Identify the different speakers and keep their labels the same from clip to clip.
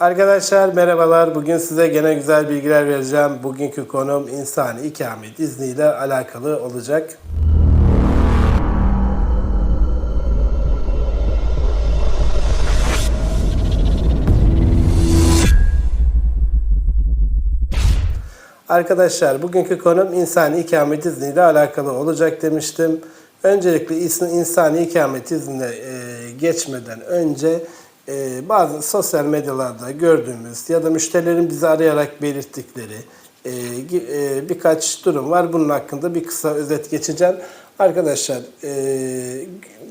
Speaker 1: Arkadaşlar merhabalar. Bugün size gene güzel bilgiler vereceğim. Bugünkü konum insani ikamet izniyle alakalı olacak. Arkadaşlar bugünkü konum insani ikamet izniyle alakalı olacak demiştim. Öncelikle insani ikamet iznine e, geçmeden önce e, bazı sosyal medyalarda gördüğümüz ya da müşterilerin bizi arayarak belirttikleri e, e, birkaç durum var. Bunun hakkında bir kısa özet geçeceğim. Arkadaşlar e,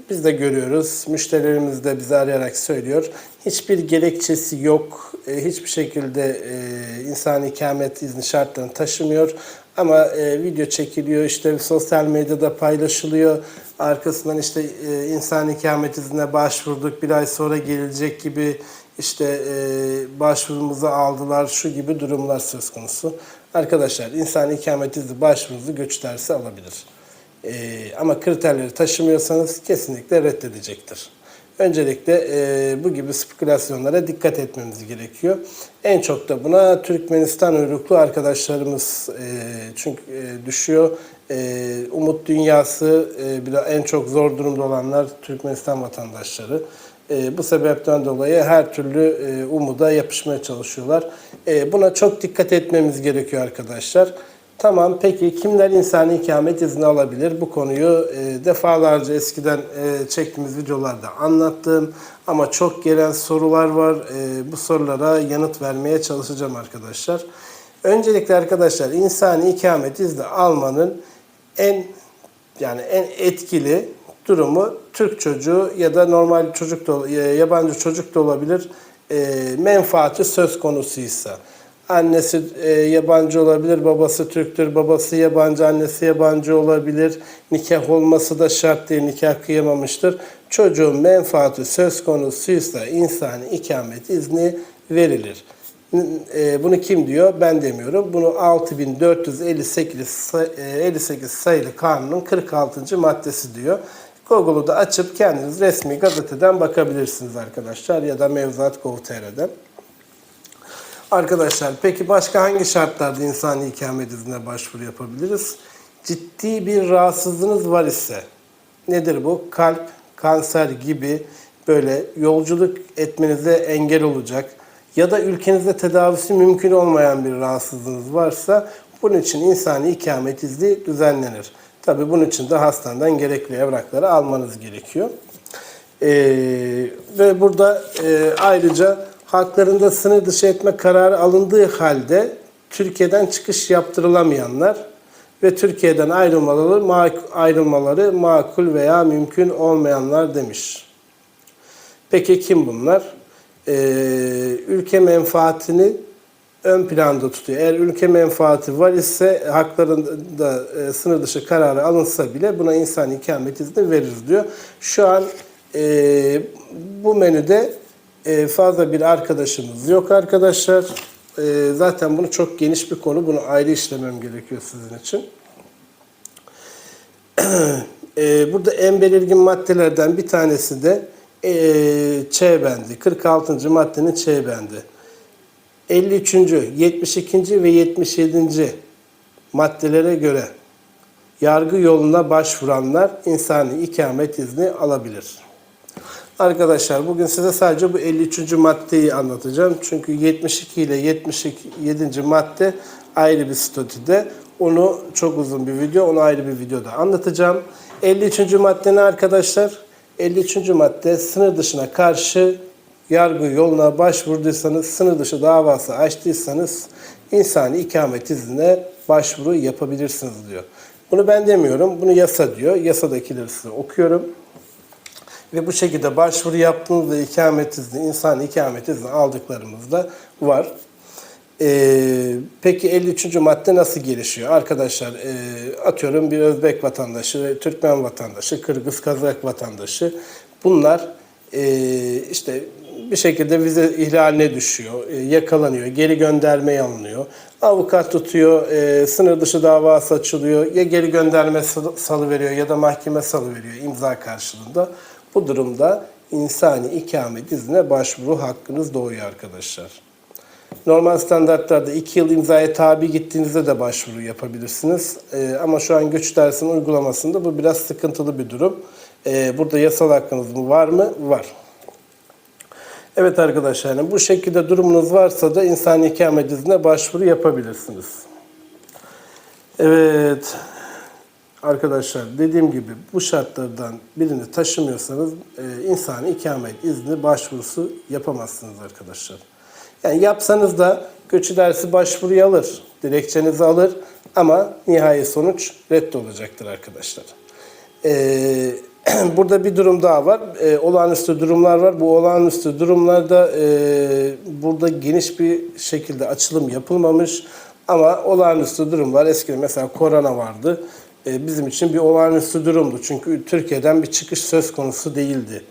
Speaker 1: biz de görüyoruz. Müşterilerimiz de bizi arayarak söylüyor. Hiçbir gerekçesi yok. E, hiçbir şekilde e, insani ikamet izni şartlarını taşımıyor. Ama e, video çekiliyor, işte sosyal medyada paylaşılıyor. Arkasından işte e, insan ikamet iznine başvurduk, bir ay sonra gelecek gibi işte e, başvurumuzu aldılar, şu gibi durumlar söz konusu. Arkadaşlar insan ikamet izni başvurunuzu göç dersi alabilir. E, ama kriterleri taşımıyorsanız kesinlikle reddedecektir. Öncelikle e, bu gibi spekülasyonlara dikkat etmemiz gerekiyor. En çok da buna Türkmenistan uyruklu arkadaşlarımız e, çünkü e, düşüyor. E, umut dünyası e, en çok zor durumda olanlar Türkmenistan vatandaşları. E, bu sebepten dolayı her türlü e, umuda yapışmaya çalışıyorlar. E, buna çok dikkat etmemiz gerekiyor arkadaşlar. Tamam peki kimler insani ikamet izni alabilir? Bu konuyu e, defalarca eskiden e, çektiğimiz videolarda anlattım. Ama çok gelen sorular var. E, bu sorulara yanıt vermeye çalışacağım arkadaşlar. Öncelikle arkadaşlar insani ikamet izni almanın en yani en etkili durumu Türk çocuğu ya da normal çocuk da ya- yabancı çocuk da olabilir. E, menfaati söz konusuysa. Annesi e, yabancı olabilir, babası Türktür, babası yabancı, annesi yabancı olabilir. Nikah olması da şart değil, nikah kıyamamıştır. Çocuğun menfaati söz konusuysa insani ikamet izni verilir. E, bunu kim diyor? Ben demiyorum. Bunu 6458 say- e, 58 sayılı kanunun 46. maddesi diyor. Google'u da açıp kendiniz resmi gazeteden bakabilirsiniz arkadaşlar ya da mevzuat.gov.tr'den. Arkadaşlar peki başka hangi şartlarda insani ikamet iznine başvuru yapabiliriz? Ciddi bir rahatsızlığınız var ise nedir bu? Kalp, kanser gibi böyle yolculuk etmenize engel olacak ya da ülkenizde tedavisi mümkün olmayan bir rahatsızlığınız varsa bunun için insani ikamet izni düzenlenir. Tabi bunun için de hastaneden gerekli evrakları almanız gerekiyor. Ee, ve burada e, ayrıca haklarında sınır dışı etme kararı alındığı halde Türkiye'den çıkış yaptırılamayanlar ve Türkiye'den ayrılmaları, mak- ayrılmaları makul veya mümkün olmayanlar demiş. Peki kim bunlar? Ee, ülke menfaatini ön planda tutuyor. Eğer ülke menfaati var ise haklarında e, sınır dışı kararı alınsa bile buna insan ikamet izni veririz diyor. Şu an e, bu menüde fazla bir arkadaşımız yok arkadaşlar. E, zaten bunu çok geniş bir konu. Bunu ayrı işlemem gerekiyor sizin için. E, burada en belirgin maddelerden bir tanesi de e, Ç bendi. 46. maddenin Ç bendi. 53. 72. ve 77. maddelere göre yargı yoluna başvuranlar insani ikamet izni alabilir. Arkadaşlar bugün size sadece bu 53. maddeyi anlatacağım. Çünkü 72 ile 77. madde ayrı bir statüde. Onu çok uzun bir video, onu ayrı bir videoda anlatacağım. 53. madde ne arkadaşlar? 53. madde sınır dışına karşı yargı yoluna başvurduysanız, sınır dışı davası açtıysanız insani ikamet iznine başvuru yapabilirsiniz diyor. Bunu ben demiyorum, bunu yasa diyor. Yasadakileri size okuyorum. Ve bu şekilde başvuru yaptığınızda ikamet izni, insan ikamet izni aldıklarımız da var. Ee, peki 53. madde nasıl gelişiyor? Arkadaşlar e, atıyorum bir Özbek vatandaşı, Türkmen vatandaşı, Kırgız Kazak vatandaşı. Bunlar e, işte bir şekilde vize ihlaline düşüyor, e, yakalanıyor, geri göndermeye alınıyor. Avukat tutuyor, e, sınır dışı davası açılıyor. Ya geri gönderme salı veriyor ya da mahkeme salı veriyor imza karşılığında. Bu durumda insani ikamet iznine başvuru hakkınız doğuyor arkadaşlar. Normal standartlarda 2 yıl imzaya tabi gittiğinizde de başvuru yapabilirsiniz. Ee, ama şu an göç dersinin uygulamasında bu biraz sıkıntılı bir durum. Ee, burada yasal hakkınız mı var mı? Var. Evet arkadaşlar yani bu şekilde durumunuz varsa da insani ikamet iznine başvuru yapabilirsiniz. Evet. Arkadaşlar dediğim gibi bu şartlardan birini taşımıyorsanız e, insani ikamet izni başvurusu yapamazsınız arkadaşlar. Yani yapsanız da göçü dersi başvuruyu alır, dilekçenizi alır ama nihai sonuç reddolacaktır arkadaşlar. Ee, burada bir durum daha var. Ee, olağanüstü durumlar var. Bu olağanüstü durumlarda e, burada geniş bir şekilde açılım yapılmamış. Ama olağanüstü durumlar eskiden mesela korona vardı. Ee, bizim için bir olağanüstü durumdu. Çünkü Türkiye'den bir çıkış söz konusu değildi.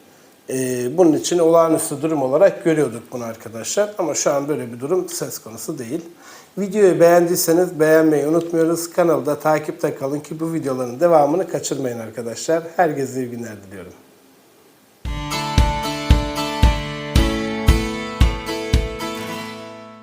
Speaker 1: Ee, bunun için olağanüstü durum olarak görüyorduk bunu arkadaşlar. Ama şu an böyle bir durum söz konusu değil. Videoyu beğendiyseniz beğenmeyi unutmuyoruz. Kanalda takipte kalın ki bu videoların devamını kaçırmayın arkadaşlar. Herkese iyi günler diliyorum.